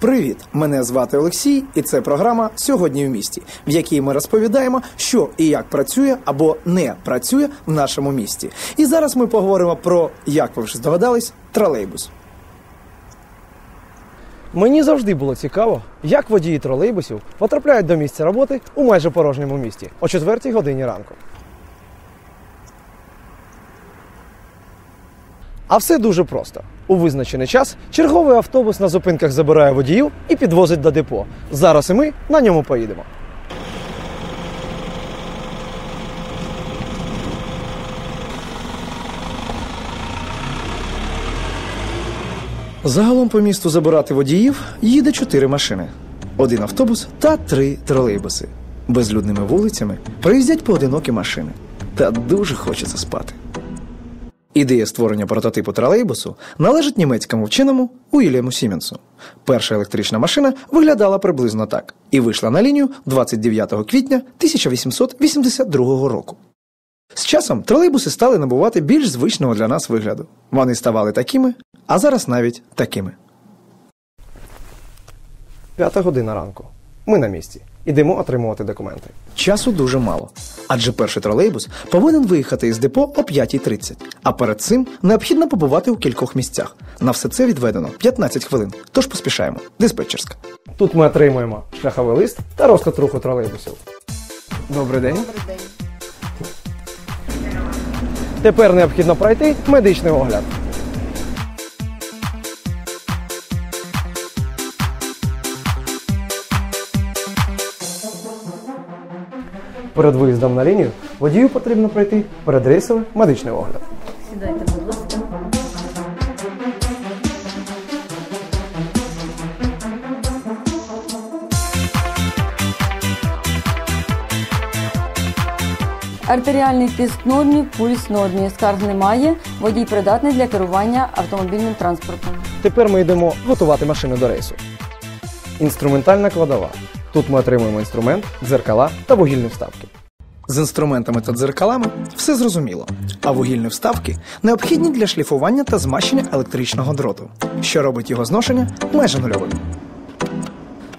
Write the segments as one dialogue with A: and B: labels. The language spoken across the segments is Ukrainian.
A: Привіт! Мене звати Олексій, і це програма Сьогодні в місті, в якій ми розповідаємо, що і як працює або не працює в нашому місті. І зараз ми поговоримо про, як ви вже здогадались, тролейбус.
B: Мені завжди було цікаво, як водії тролейбусів потрапляють до місця роботи у майже порожньому місті о 4 годині ранку. А все дуже просто. У визначений час черговий автобус на зупинках забирає водіїв і підвозить до депо. Зараз і ми на ньому поїдемо.
A: Загалом по місту забирати водіїв їде чотири машини: один автобус та три тролейбуси. Безлюдними вулицями проїздять поодинокі машини. Та дуже хочеться спати. Ідея створення прототипу тролейбусу належить німецькому вченому Уільяму Сіменсу. Перша електрична машина виглядала приблизно так і вийшла на лінію 29 квітня 1882 року. З часом тролейбуси стали набувати більш звичного для нас вигляду. Вони ставали такими, а зараз навіть такими.
B: П'ята година ранку. Ми на місці. Ідемо отримувати документи.
A: Часу дуже мало, адже перший тролейбус повинен виїхати із депо о 5.30, а перед цим необхідно побувати у кількох місцях. На все це відведено 15 хвилин. Тож поспішаємо. Диспетчерська.
B: Тут ми отримуємо шляховий лист та розклад руху тролейбусів. Добрий день. Тепер необхідно пройти медичний огляд. Перед виїздом на лінію водію потрібно пройти передрейсовий медичний огляд.
C: Сідайте, будь ласка. Артеріальний тиск в нормі, пульс в нормі. Скарг немає. Водій придатний для керування автомобільним транспортом.
B: Тепер ми йдемо готувати машину до рейсу. Інструментальна кладова. Тут ми отримуємо інструмент, дзеркала та вугільні вставки.
A: З інструментами та дзеркалами все зрозуміло, а вугільні вставки необхідні для шліфування та змащення електричного дроту, що робить його зношення майже нульовим.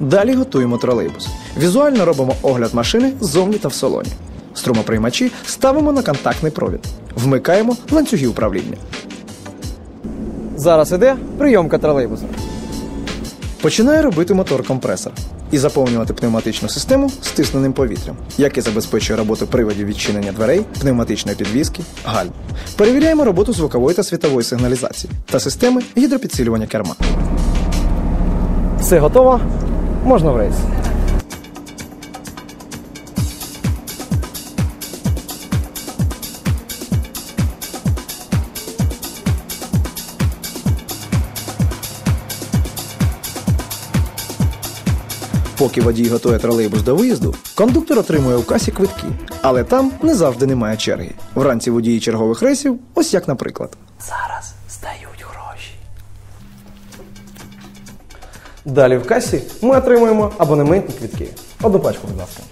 A: Далі готуємо тролейбус. Візуально робимо огляд машини ззовні та в салоні. Струмоприймачі ставимо на контактний провід. Вмикаємо ланцюги управління.
B: Зараз іде прийомка тролейбуса.
A: Починає робити мотор-компресор і заповнювати пневматичну систему стисненим повітрям, яке забезпечує роботу приводів відчинення дверей, пневматичної підвіски, гальм. Перевіряємо роботу звукової та світової сигналізації та системи гідропідсилювання керма.
B: Все готово. Можна в рейс.
A: Поки водій готує тролейбус до виїзду, кондуктор отримує у касі квитки, але там не завжди немає черги. Вранці водії чергових рейсів, ось як наприклад. Зараз здають гроші.
B: Далі в касі ми отримуємо абонементні квітки. Одну пачку, будь ласка.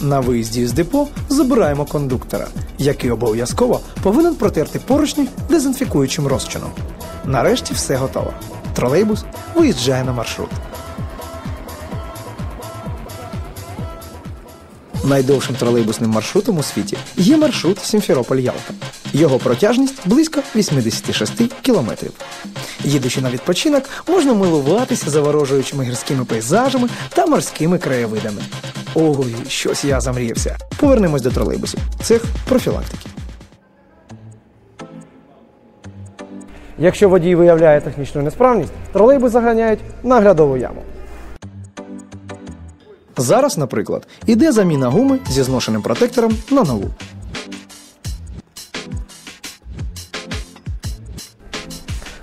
A: На виїзді з депо забираємо кондуктора, який обов'язково повинен протерти поручні дезінфікуючим розчином. Нарешті все готово. Тролейбус виїжджає на маршрут. Найдовшим тролейбусним маршрутом у світі є маршрут Сімферополь-Ялта. Його протяжність близько 86 кілометрів. Їдучи на відпочинок, можна милуватися заворожуючими гірськими пейзажами та морськими краєвидами. Ой, щось я замріявся. Повернемось до тролейбусів. Цех профілактики.
B: Якщо водій виявляє технічну несправність, тролейбус заганяють на глядову яму.
A: Зараз, наприклад, іде заміна гуми зі зношеним протектором на нову.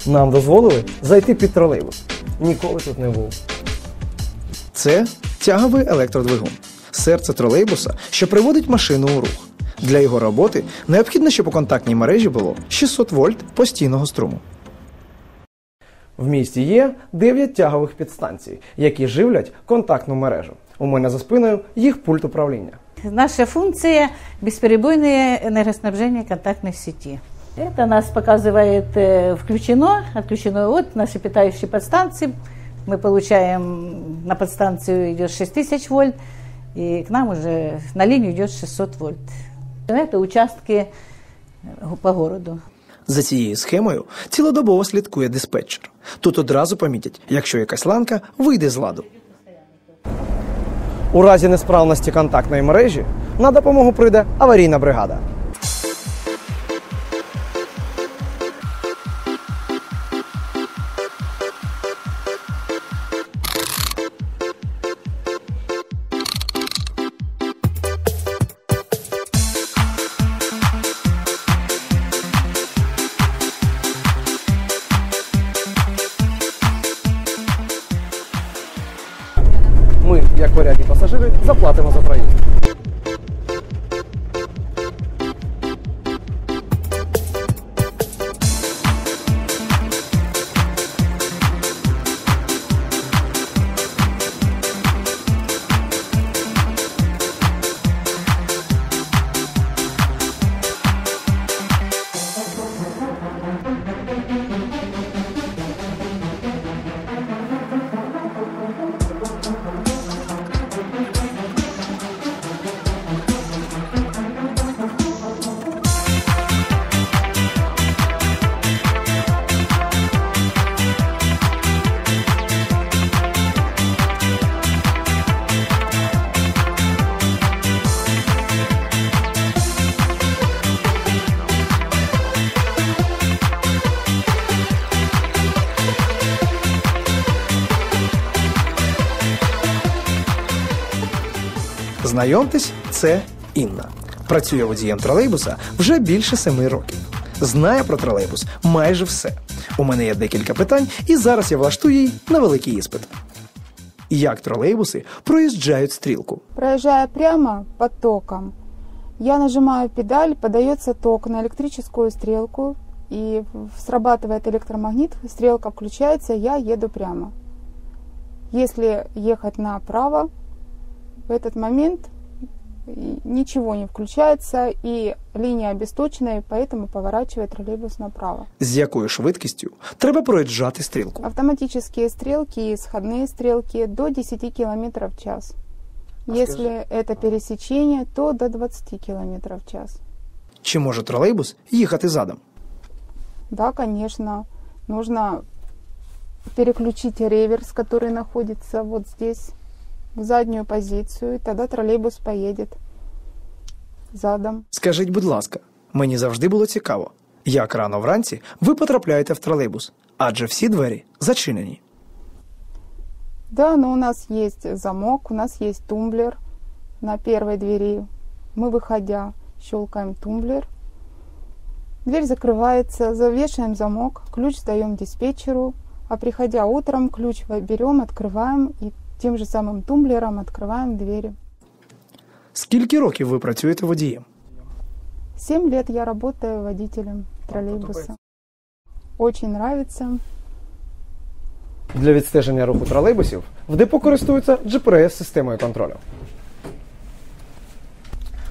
B: Нам дозволили зайти під тролейбус. Ніколи тут не був.
A: Це тяговий електродвигун, серце тролейбуса, що приводить машину у рух. Для його роботи необхідно, щоб у контактній мережі було 600 вольт постійного струму.
B: В місті є 9 тягових підстанцій, які живлять контактну мережу. У мене за спиною їх пульт управління.
C: Наша функция – бесперебойное энергоснабжение контактной сети.
D: Это нас показывает э, включено, отключено от нашей питающей подстанции. Мы получаем, на подстанцию идет 6000 вольт, и к нам уже на линию идет 600 вольт. Это участки э, по городу.
A: За цією схемою цілодобово слідкує диспетчер. Тут одразу помітять, якщо якась ланка вийде з ладу.
B: У разі несправності контактної мережі на допомогу прийде аварійна бригада. Як порядні пасажири, заплатимо за проїзд.
A: Знайомтесь, це Інна. Працює водієм тролейбуса вже більше семи років. Знає про тролейбус майже все. У мене є декілька питань, і зараз я влаштую їй невеликий іспит. Як тролейбуси проїжджають стрілку?
E: Проезжая прямо под током, я нажимаю педаль, подается ток на электрическую стрелку, и в- срабатывает электромагнит, стрелка включается, я еду прямо. Если ехать направо, в этот момент и ничего не включается, и линия обесточенная, и поэтому поворачивает троллейбус направо.
A: З якою швидкістю треба проїжджати стрілку?
E: Автоматические стрелки и исходные стрелки до 10 км в час. Если это пересечение, то до 20 км в час.
A: Чи може тролейбус їхати задом?
E: Да, конечно, нужно переключить реверс, который находится вот здесь, в заднюю позицию, и тогда троллейбус поедет задом.
A: Скажіть, будь ласка, мені завжди було цікаво, як рано вранці ви потрапляєте в тролейбус, адже всі двері зачинені.
E: Да, но у нас есть замок, у нас есть тумблер на первой двери. Мы, выходя, щелкаем тумблер. Дверь закрывается, завешиваем замок, ключ сдаем диспетчеру, а приходя утром, ключ берем, открываем и тем же самым тумблером открываем двери.
A: Скільки років ви працюєте водієм?
E: Семь лет я работаю водителем троллейбуса. Очень нравится.
B: Для відстеження руху тролейбусів в депо користуються GPS-системою контролю.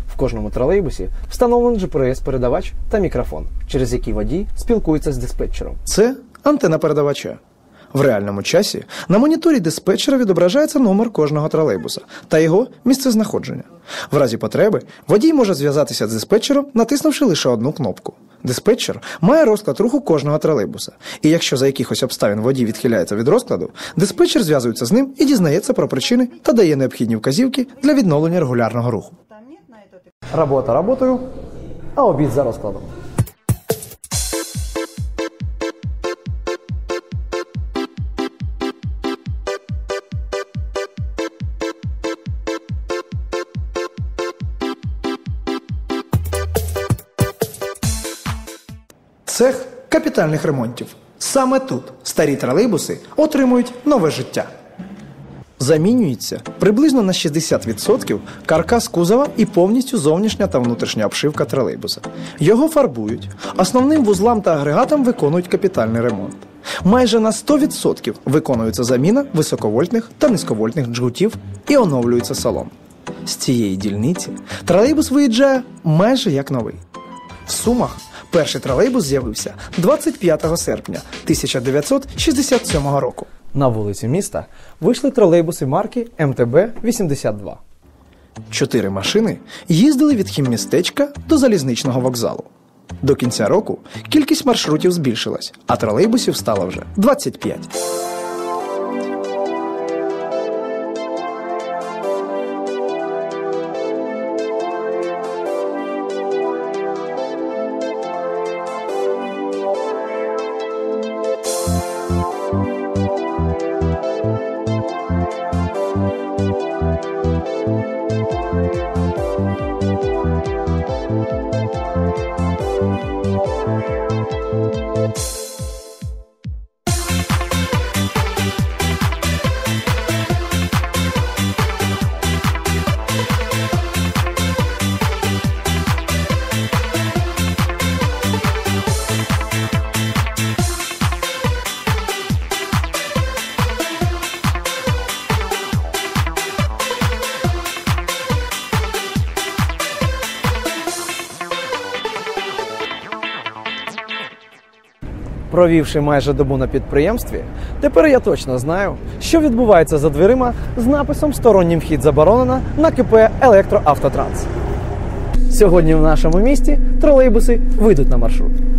B: В кожному тролейбусі встановлений GPS-передавач та мікрофон, через який водій спілкується з диспетчером.
A: Це антена передавача. В реальному часі на моніторі диспетчера відображається номер кожного тролейбуса та його місцезнаходження. В разі потреби водій може зв'язатися з диспетчером, натиснувши лише одну кнопку. Диспетчер має розклад руху кожного тролейбуса. І якщо за якихось обставин водій відхиляється від розкладу, диспетчер зв'язується з ним і дізнається про причини та дає необхідні вказівки для відновлення регулярного руху.
B: Робота роботою, а обід за розкладом.
A: Цех капітальних ремонтів. Саме тут старі тролейбуси отримують нове життя. Замінюється приблизно на 60% каркас кузова і повністю зовнішня та внутрішня обшивка тролейбуса. Його фарбують. Основним вузлам та агрегатам виконують капітальний ремонт. Майже на 100% виконується заміна високовольтних та низьковольтних джгутів і оновлюється салон. З цієї дільниці тролейбус виїжджає майже як новий. В Сумах Перший тролейбус з'явився 25 серпня 1967 року.
B: На вулиці міста вийшли тролейбуси марки МТБ-82.
A: Чотири машини їздили від хіммістечка до залізничного вокзалу. До кінця року кількість маршрутів збільшилась, а тролейбусів стало вже 25.
B: Провівши майже добу на підприємстві, тепер я точно знаю, що відбувається за дверима з написом Сторонній вхід заборонено на КП Електроавтотранс. Сьогодні в нашому місті тролейбуси вийдуть на маршрут.